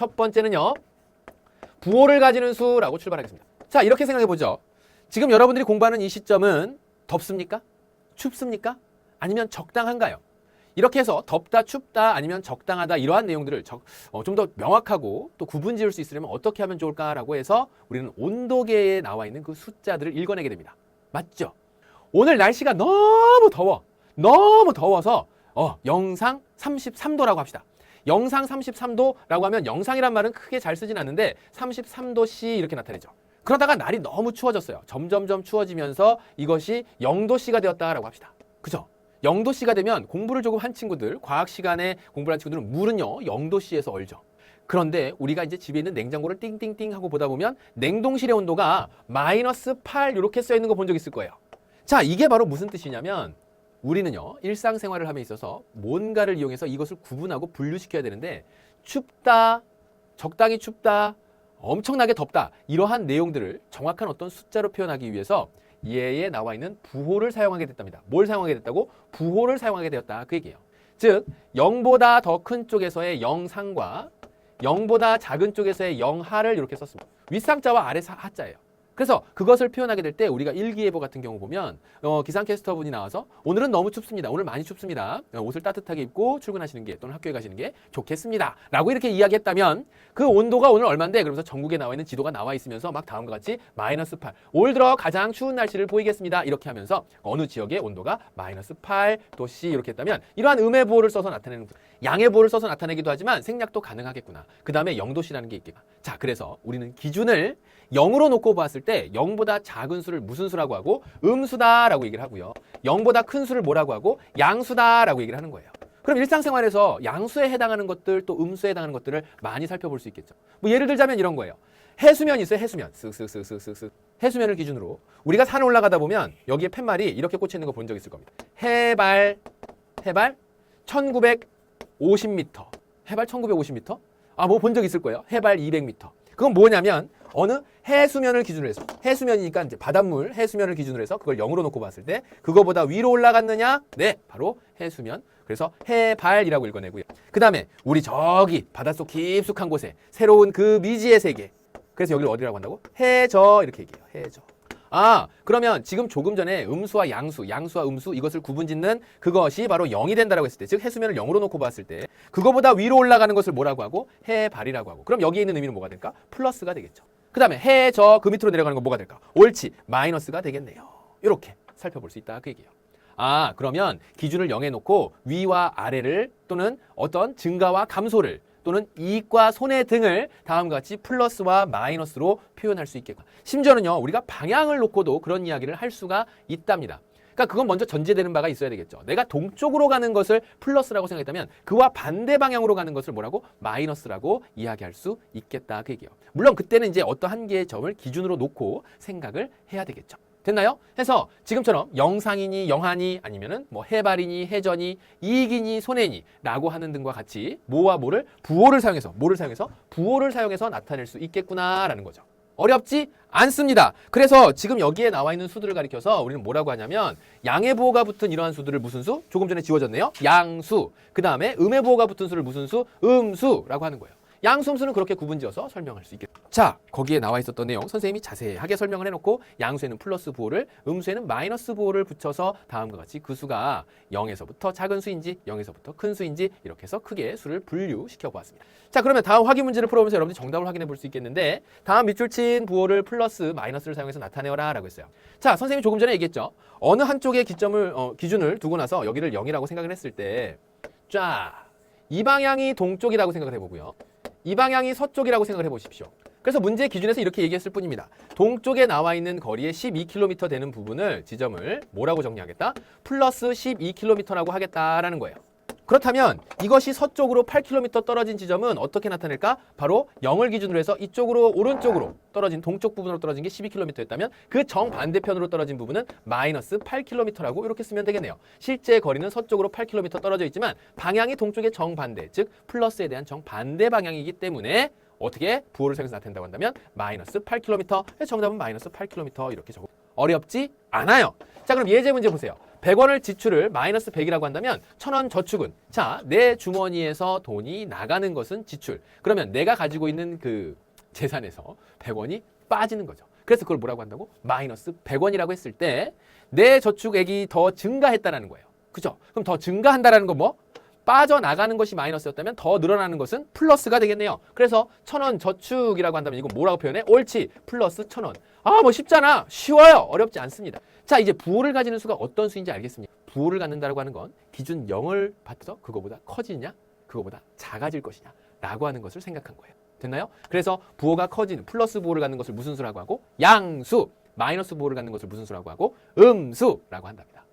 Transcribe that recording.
첫 번째는요. 부호를 가지는 수라고 출발하겠습니다. 자, 이렇게 생각해 보죠. 지금 여러분들이 공부하는 이 시점은 덥습니까? 춥습니까? 아니면 적당한가요? 이렇게 해서 덥다, 춥다, 아니면 적당하다 이러한 내용들을 어, 좀 더 명확하고 또 구분 지을 수 있으려면 어떻게 하면 좋을까라고 해서 우리는 온도계에 나와 있는 그 숫자들을 읽어내게 됩니다. 맞죠? 오늘 날씨가 너무 더워. 너무 더워서 어, 영상 33도라고 합시다. 영상 33도라고 하면 영상이란 말은 크게 잘 쓰진 않는데 33도씨 이렇게 나타내죠. 그러다가 날이 너무 추워졌어요. 점점점 추워지면서 이것이 0도씨가 되었다라고 합시다. 그죠? 0도씨가 되면 공부를 조금 한 친구들, 과학 시간에 공부를 한 친구들은 물은요, 0도씨에서 얼죠. 그런데 우리가 이제 집에 있는 냉장고를 띵띵띵 하고 보다 보면 냉동실의 온도가 마이너스 8 이렇게 써 있는 거 본 적 있을 거예요. 자, 이게 바로 무슨 뜻이냐면 우리는요, 일상생활을 함에 있어서 뭔가를 이용해서 이것을 구분하고 분류시켜야 되는데 춥다, 적당히 춥다, 엄청나게 덥다 이러한 내용들을 정확한 어떤 숫자로 표현하기 위해서 예에 나와 있는 부호를 사용하게 됐답니다. 뭘 사용하게 됐다고? 부호를 사용하게 되었다 그 얘기예요. 즉 0보다 더 큰 쪽에서의 영상과 0보다 작은 쪽에서의 영하를 이렇게 썼습니다. 윗상자와 아래 하자예요. 그래서 그것을 표현하게 될 때 우리가 일기예보 같은 경우 보면 어, 기상캐스터 분이 나와서 오늘은 너무 춥습니다. 오늘 많이 춥습니다. 어, 옷을 따뜻하게 입고 출근하시는 게 또는 학교에 가시는 게 좋겠습니다. 라고 이렇게 이야기했다면 그 온도가 오늘 얼만데 그러면서 전국에 나와 있는 지도가 나와 있으면서 막 다음과 같이 마이너스 8. 올 들어 가장 추운 날씨를 보이겠습니다. 이렇게 하면서 어느 지역의 온도가 마이너스 8도씨 이렇게 했다면 이러한 음의 보호를 써서 나타내는 양의 보호를 써서 나타내기도 하지만 생략도 가능하겠구나. 그 다음에 0도씨라는 게 있겠다. 자, 그래서 우리는 기준을 0으로 놓고 봤을 때 0보다 작은 수를 무슨 수라고 하고 음수다라고 얘기를 하고요. 0보다 큰 수를 뭐라고 하고 양수다라고 얘기를 하는 거예요. 그럼 일상생활에서 양수에 해당하는 것들 또 음수에 해당하는 것들을 많이 살펴볼 수 있겠죠. 뭐 예를 들자면 이런 거예요. 해수면 있어요. 해수면. 쓱쓱쓱쓱쓱쓱. 해수면을 기준으로 우리가 산 올라가다 보면 여기에 팻말이 이렇게 꽂혀 있는 거 본 적 있을 겁니다. 해발 해발 1950m. 해발 1950m? 아, 뭐 본 적 있을 거예요. 해발 200m. 그건 뭐냐면 어느 해수면을 기준으로 해서 해수면이니까 이제 바닷물 해수면을 기준으로 해서 그걸 0으로 놓고 봤을 때 그거보다 위로 올라갔느냐? 네, 바로 해수면. 그래서 해발이라고 읽어내고요. 그 다음에 우리 저기 바닷속 깊숙한 곳에 새로운 그 미지의 세계. 그래서 여기를 어디라고 한다고? 해저 이렇게 얘기해요. 해저. 아, 그러면 지금 조금 전에 음수와 양수, 양수와 음수 이것을 구분짓는 그것이 바로 0이 된다라고 했을 때, 즉 해수면을 0으로 놓고 봤을 때 그거보다 위로 올라가는 것을 뭐라고 하고 해발이라고 하고. 그럼 여기에 있는 의미는 뭐가 될까? 플러스가 되겠죠. 그 다음에 해, 저, 그 밑으로 내려가는 건 뭐가 될까? 옳지. 마이너스가 되겠네요. 이렇게 살펴볼 수 있다 그 얘기예요. 아, 그러면 기준을 0에 놓고 위와 아래를 또는 어떤 증가와 감소를 또는 이익과 손해 등을 다음과 같이 플러스와 마이너스로 표현할 수 있겠고 심지어는요 우리가 방향을 놓고도 그런 이야기를 할 수가 있답니다. 그러니까 그건 먼저 전제되는 바가 있어야 되겠죠. 내가 동쪽으로 가는 것을 플러스라고 생각했다면 그와 반대 방향으로 가는 것을 뭐라고 마이너스라고 이야기할 수 있겠다 그 얘기예요. 물론 그때는 이제 어떤 한 개의 점을 기준으로 놓고 생각을 해야 되겠죠. 됐나요? 해서 지금처럼 영상이니 영하니 아니면은 뭐 해발이니 해전이 이익이니 손해니 라고 하는 등과 같이 뭐와 뭐를 부호를 사용해서 뭐를 사용해서 부호를 사용해서 나타낼 수 있겠구나라는 거죠. 어렵지 않습니다. 그래서 지금 여기에 나와 있는 수들을 가리켜서 우리는 뭐라고 하냐면 양의 부호가 붙은 이러한 수들을 무슨 수? 조금 전에 지워졌네요. 양수. 그 다음에 음의 부호가 붙은 수를 무슨 수? 음수라고 하는 거예요. 양수음수는 그렇게 구분지어서 설명할 수 있겠다. 자, 거기에 나와 있었던 내용 선생님이 자세하게 설명을 해놓고 양수에는 플러스 부호를, 음수에는 마이너스 부호를 붙여서 다음과 같이 그 수가 0에서부터 작은 수인지 0에서부터 큰 수인지 이렇게 해서 크게 수를 분류시켜 보았습니다. 자, 그러면 다음 확인 문제를 풀어보면서 여러분들이 정답을 확인해 볼 수 있겠는데 다음 밑줄 친 부호를 플러스 마이너스를 사용해서 나타내어라 라고 했어요. 자, 선생님이 조금 전에 얘기했죠. 어느 한쪽에 기점을 어, 기준을 두고 나서 여기를 0이라고 생각을 했을 때 자, 이 방향이 동쪽이라고 생각을 해보고요. 이 방향이 서쪽이라고 생각을 해보십시오. 그래서 문제 기준에서 이렇게 얘기했을 뿐입니다. 동쪽에 나와 있는 거리에 12km 되는 부분을 지점을 뭐라고 정리하겠다? 플러스 12km라고 하겠다라는 거예요. 그렇다면 이것이 서쪽으로 8km 떨어진 지점은 어떻게 나타낼까? 바로 0을 기준으로 해서 이쪽으로 오른쪽으로 떨어진 동쪽 부분으로 떨어진 게 12km였다면 그 정반대편으로 떨어진 부분은 마이너스 8km라고 이렇게 쓰면 되겠네요. 실제 거리는 서쪽으로 8km 떨어져 있지만 방향이 동쪽의 정반대, 즉 플러스에 대한 정반대 방향이기 때문에 어떻게 부호를 사용해서 나타낸다고 한다면 마이너스 8km. 정답은 마이너스 8km 이렇게 적어. 어렵지 않아요. 자 그럼 예제 문제 보세요. 100원을 지출을 마이너스 100이라고 한다면 1000원 저축은 자, 내 주머니에서 돈이 나가는 것은 지출. 그러면 내가 가지고 있는 그 재산에서 100원이 빠지는 거죠. 그래서 그걸 뭐라고 한다고? 마이너스 100원이라고 했을 때 내 저축액이 더 증가했다라는 거예요. 그죠? 그럼 더 증가한다라는 건 뭐? 빠져나가는 것이 마이너스였다면 더 늘어나는 것은 플러스가 되겠네요. 그래서 천 원 저축이라고 한다면 이건 뭐라고 표현해? 옳지. 플러스 천 원. 아, 뭐 쉽잖아. 쉬워요. 어렵지 않습니다. 자, 이제 부호를 가지는 수가 어떤 수인지 알겠습니까? 부호를 갖는다고 하는 건 기준 0을 받아서 그거보다 커지냐? 그거보다 작아질 것이냐? 라고 하는 것을 생각한 거예요. 됐나요? 그래서 부호가 커지는 플러스 부호를 갖는 것을 무슨 수라고 하고 양수, 마이너스 부호를 갖는 것을 무슨 수라고 하고 음수라고 한답니다.